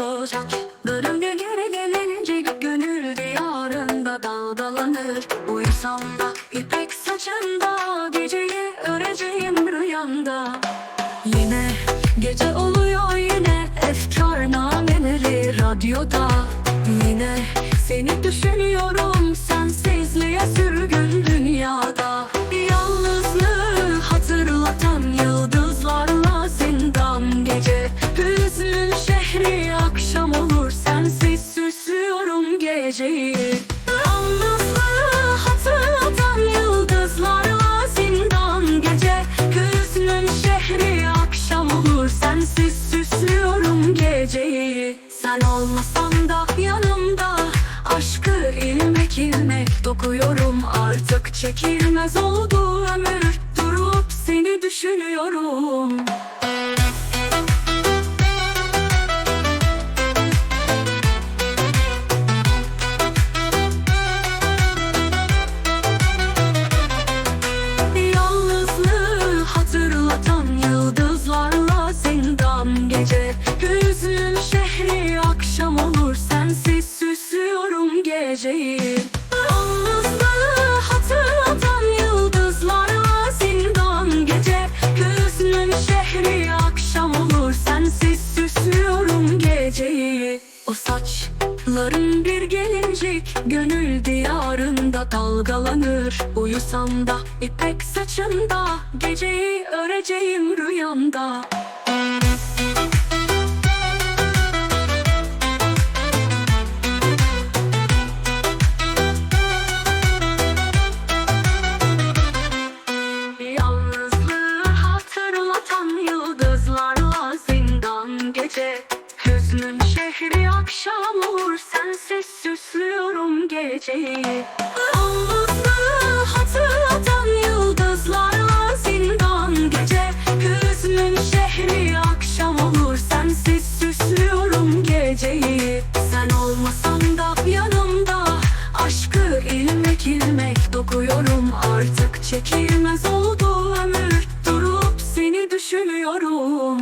Ocaklarım geri gelince gönül diyarında dalgalanır. Uyusam da ipek saçında geceyi öreceğim rüyamda. Yine gece oluyor yine efkar nameleri radyoda. Yine seni düşünüyorum sensizliğe sürgün dünyada. Yalnızlığı geceyi Yalnızlığı yıldızlarla zindan gece. Hüznün şehri akşam olur sensiz süslüyorum geceyi. Sen olmasan da yanımda aşkı ilmek ilmek dokuyorum. Artık çekilmez oldu ömür durup seni düşünüyorum akşam olur sensiz süslüyorum geceyi. Yalnızlığı hatırlatan yıldızlarla zindan gece. Hüznün şehri akşam olur sensiz süslüyorum geceyi. O saçların bir gelincik gönül diyarında dalgalanır. Uyusam da ipek saçında geceyi öreceğim rüyamda gece. Hüznün şehri akşam olur Sensiz süslüyorum geceyi. Yalnızlığı hatırlatan yıldızlarla zindan gece. Hüznün şehri akşam olur Sensiz süslüyorum geceyi. Sen olmasan da yanımda Aşkı ilmek ilmek dokuyorum. Artık çekilmez oldu ömür Durup seni düşünüyorum.